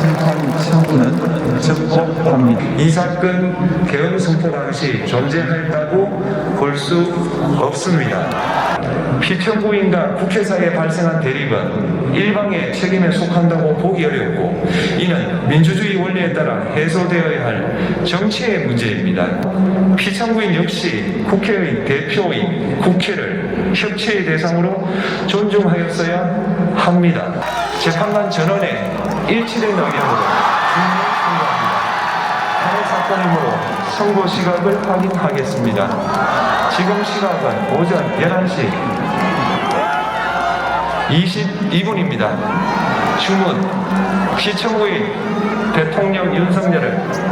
심판 청구는 적법합니다. 이 사건 개헌 선포 당시 존재했다고 볼 수 없습니다. 피청구인과 국회사에 발생한 대립은 일방의 책임에 속한다고 보기 어렵고 이는 민주주의 원리에 따라 해소되어야 할 정치의 문제입니다. 피청구인 역시 국회의 대표인 국회를 협치의 대상으로 존중하였어야 합니다. 재판관 전원의 일치된 선고합니다. 탄핵 사건이므로 선고 시각을 확인하겠습니다. 지금 시각은 오전 11시 22분입니다. 주문 피청구인 대통령 윤석열을.